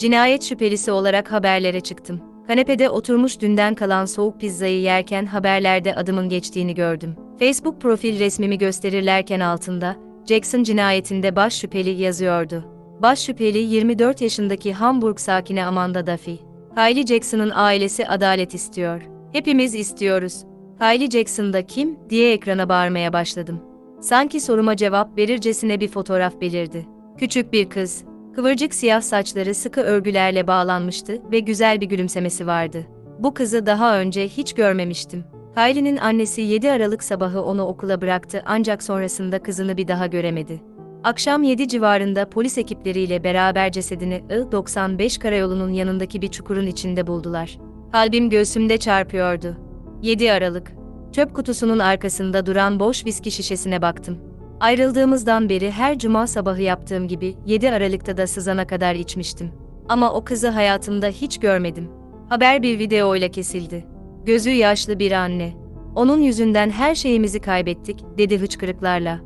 Cinayet şüphelisi olarak haberlere çıktım. Kanepede oturmuş dünden kalan soğuk pizzayı yerken haberlerde adımın geçtiğini gördüm. Facebook profil resmimi gösterirlerken altında, Jackson cinayetinde baş şüpheli yazıyordu. Baş şüpheli 24 yaşındaki Hamburg sakini Amanda Duffy. Kylie Jackson'ın ailesi adalet istiyor. Hepimiz istiyoruz. Kylie Jackson da kim diye ekrana bağırmaya başladım. Sanki soruma cevap verircesine bir fotoğraf belirdi. Küçük bir kız. Kıvırcık siyah saçları sıkı örgülerle bağlanmıştı ve güzel bir gülümsemesi vardı. Bu kızı daha önce hiç görmemiştim. Kylie'nin annesi 7 Aralık sabahı onu okula bıraktı ancak sonrasında kızını bir daha göremedi. Akşam 7 civarında polis ekipleriyle beraber cesedini I-95 karayolunun yanındaki bir çukurun içinde buldular. Kalbim göğsümde çarpıyordu. 7 Aralık. Çöp kutusunun arkasında duran boş viski şişesine baktım. Ayrıldığımızdan beri her cuma sabahı yaptığım gibi 7 Aralık'ta da sızana kadar içmiştim. Ama o kızı hayatımda hiç görmedim. Haber bir videoyla kesildi. Gözü yaşlı bir anne. Onun yüzünden her şeyimizi kaybettik, dedi hıçkırıklarla.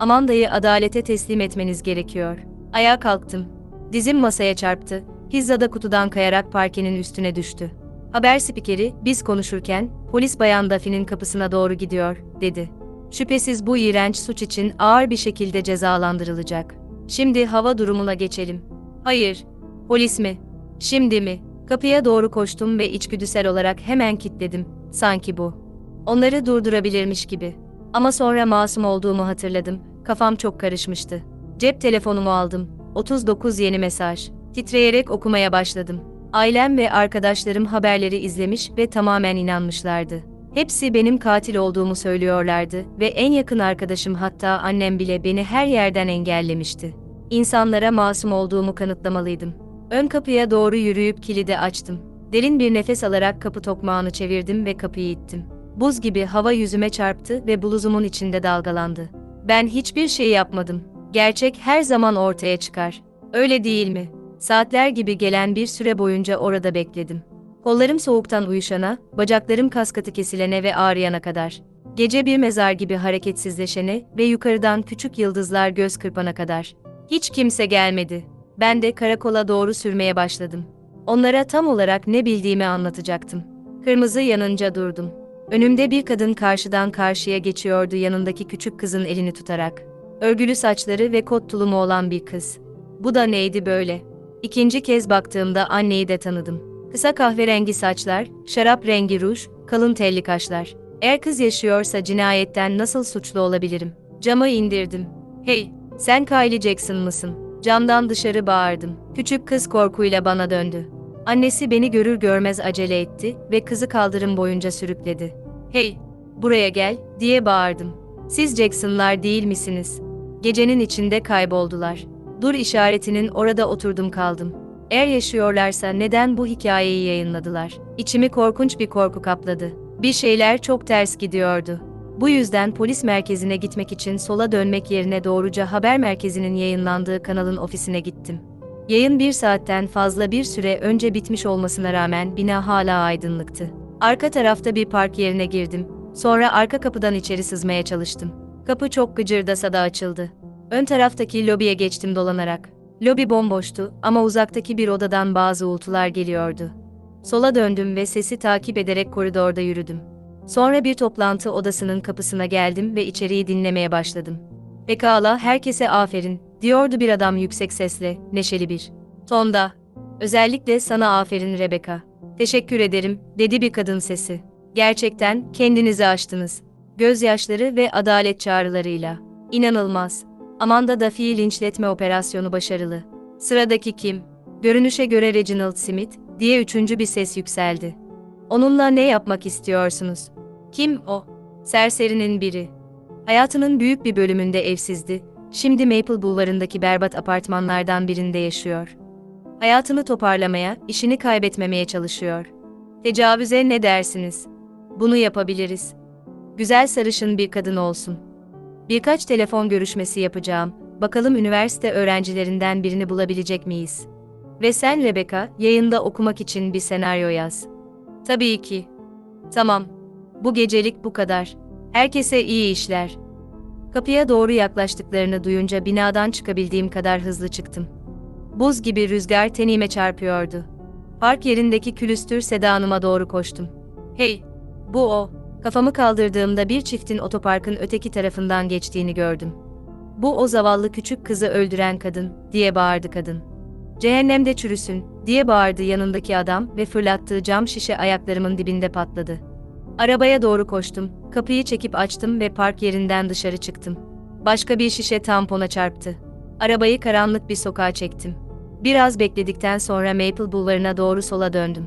Amanda'yı adalete teslim etmeniz gerekiyor. Ayağa kalktım. Dizim masaya çarptı. Pizzada kutudan kayarak parkenin üstüne düştü. Haber spikeri, biz konuşurken, polis bayan Daffy'nin kapısına doğru gidiyor, dedi. Şüphesiz bu iğrenç suç için ağır bir şekilde cezalandırılacak. Şimdi hava durumuna geçelim. Hayır. Polis mi? Şimdi mi? Kapıya doğru koştum ve içgüdüsel olarak hemen kilitledim. Sanki bu. Onları durdurabilirmiş gibi. Ama sonra masum olduğumu hatırladım. Kafam çok karışmıştı. Cep telefonumu aldım. 39 yeni mesaj. Titreyerek okumaya başladım. Ailem ve arkadaşlarım haberleri izlemiş ve tamamen inanmışlardı. Hepsi benim katil olduğumu söylüyorlardı ve en yakın arkadaşım hatta annem bile beni her yerden engellemişti. İnsanlara masum olduğumu kanıtlamalıydım. Ön kapıya doğru yürüyüp kilidi açtım. Derin bir nefes alarak kapı tokmağını çevirdim ve kapıyı ittim. Buz gibi hava yüzüme çarptı ve bluzumun içinde dalgalandı. Ben hiçbir şey yapmadım. Gerçek her zaman ortaya çıkar. Öyle değil mi? Saatler gibi gelen bir süre boyunca orada bekledim. Kollarım soğuktan uyuşana, bacaklarım kaskatı kesilene ve ağrıyana kadar. Gece bir mezar gibi hareketsizleşene ve yukarıdan küçük yıldızlar göz kırpana kadar. Hiç kimse gelmedi. Ben de karakola doğru sürmeye başladım. Onlara tam olarak ne bildiğimi anlatacaktım. Kırmızı yanınca durdum. Önümde bir kadın karşıdan karşıya geçiyordu yanındaki küçük kızın elini tutarak. Örgülü saçları ve kot tulumu olan bir kız. Bu da neydi böyle? İkinci kez baktığımda anneyi de tanıdım. Kısa kahverengi saçlar, şarap rengi ruj, kalın telli kaşlar. Eğer kız yaşıyorsa cinayetten nasıl suçlu olabilirim? Camı indirdim. Hey, sen Kylie Jackson mısın? Camdan dışarı bağırdım. Küçük kız korkuyla bana döndü. Annesi beni görür görmez acele etti ve kızı kaldırım boyunca sürükledi. Hey, buraya gel, diye bağırdım. Siz Jackson'lar değil misiniz? Gecenin içinde kayboldular. Dur işaretinin orada oturdum kaldım. Eğer yaşıyorlarsa neden bu hikayeyi yayınladılar? İçimi korkunç bir korku kapladı. Bir şeyler çok ters gidiyordu. Bu yüzden polis merkezine gitmek için sola dönmek yerine doğruca haber merkezinin yayınlandığı kanalın ofisine gittim. Yayın bir saatten fazla bir süre önce bitmiş olmasına rağmen bina hala aydınlıktı. Arka tarafta bir park yerine girdim. Sonra arka kapıdan içeri sızmaya çalıştım. Kapı çok gıcırdasa da açıldı. Ön taraftaki lobiye geçtim dolanarak. Lobi bomboştu ama uzaktaki bir odadan bazı uğultular geliyordu. Sola döndüm ve sesi takip ederek koridorda yürüdüm. Sonra bir toplantı odasının kapısına geldim ve içeriği dinlemeye başladım. Pekala herkese aferin, diyordu bir adam yüksek sesle, neşeli bir tonda. Özellikle sana aferin Rebecca. Teşekkür ederim, dedi bir kadın sesi. Gerçekten kendinizi aştınız. Gözyaşları ve adalet çağrılarıyla. İnanılmaz. Amanda Duffy'yi linçletme operasyonu başarılı. Sıradaki kim? Görünüşe göre Reginald Smith, diye üçüncü bir ses yükseldi. Onunla ne yapmak istiyorsunuz? Kim o? Serserinin biri. Hayatının büyük bir bölümünde evsizdi. Şimdi Maple Bulvarı'ndaki berbat apartmanlardan birinde yaşıyor. Hayatını toparlamaya, işini kaybetmemeye çalışıyor. Tecavüze ne dersiniz? Bunu yapabiliriz. Güzel sarışın bir kadın olsun. Birkaç telefon görüşmesi yapacağım. Bakalım üniversite öğrencilerinden birini bulabilecek miyiz? Ve sen Rebecca, yayında okumak için bir senaryo yaz. Tabii ki. Tamam. Bu gecelik bu kadar. Herkese iyi işler. Kapıya doğru yaklaştıklarını duyunca binadan çıkabildiğim kadar hızlı çıktım. Buz gibi rüzgar tenime çarpıyordu. Park yerindeki külüstür sedanıma doğru koştum. Hey! Bu o. Kafamı kaldırdığımda bir çiftin otoparkın öteki tarafından geçtiğini gördüm. Bu o zavallı küçük kızı öldüren kadın, diye bağırdı kadın. Cehennemde çürüsün, diye bağırdı yanındaki adam ve fırlattığı cam şişe ayaklarımın dibinde patladı. Arabaya doğru koştum, kapıyı çekip açtım ve park yerinden dışarı çıktım. Başka bir şişe tampona çarptı. Arabayı karanlık bir sokağa çektim. Biraz bekledikten sonra Maple Bulvarı'na doğru sola döndüm.